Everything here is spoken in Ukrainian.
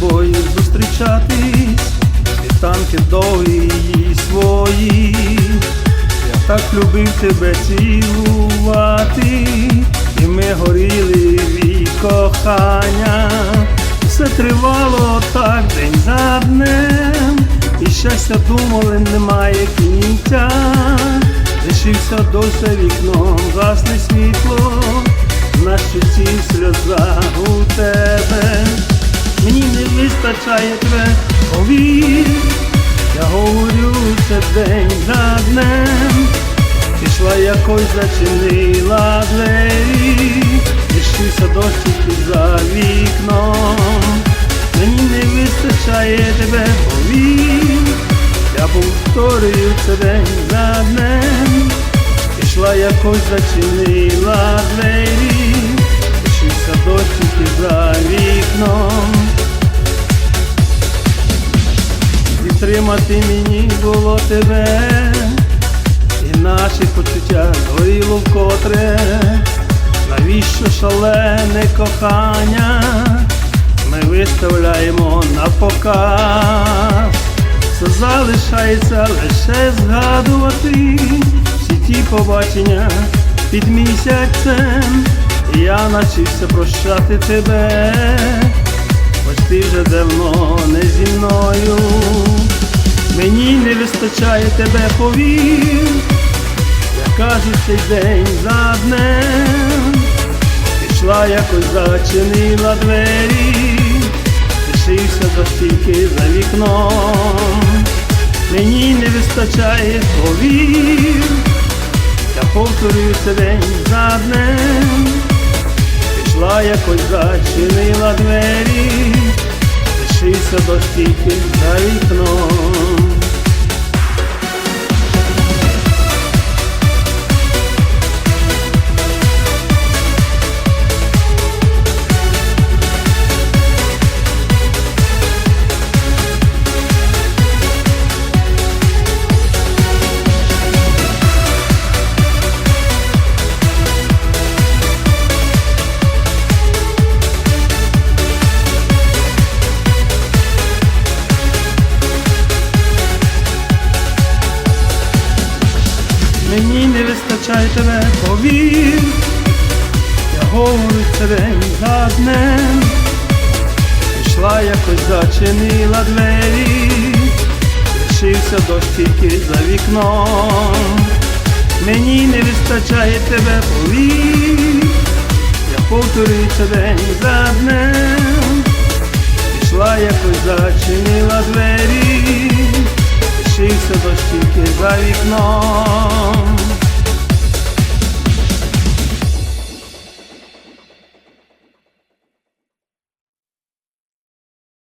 тобою зустрічатись, світанки довгі і свої. Я так любив тебе цілувати, і ми горіли від кохання. Все тривало так день за днем, і щастя думали, немає кінця. Лишився дося вікном, гасне світло, на щоці сльоза вистачає тебе, повір, я говорю це день за днем. Пішла якось зачинила двері, лишився дощик за вікном. Мені не вистачає тебе, повір, я повторюю це день за днем. Пішла якось зачинила двері, лишився дощик за вікном. Підтримати мені було тебе, і наші почуття горіло вкотре, навіщо шалене кохання, ми виставляємо на показ, все залишається лише згадувати всі ті побачення під місяцем, і я навчився прощати тебе. Хоч ти вже давно не зі мною, мені не вистачає тебе повір, я кажу цей день за днем, пішла якось зачинила двері, лишився дощики за вікном, мені не вистачає повір, я повторюю це день за днем. Пішла якось зачинила двері, лишився дощики за вікном. Мені не вистачає тебе, повір, я говорю день за днем, пішла якось зачинила двері, лишився дощ тільки за вікном. Мені не вистачає тебе, повір, я повторюю день за днем, пішла якось зачинила двері лишився дощ тільки за вікном.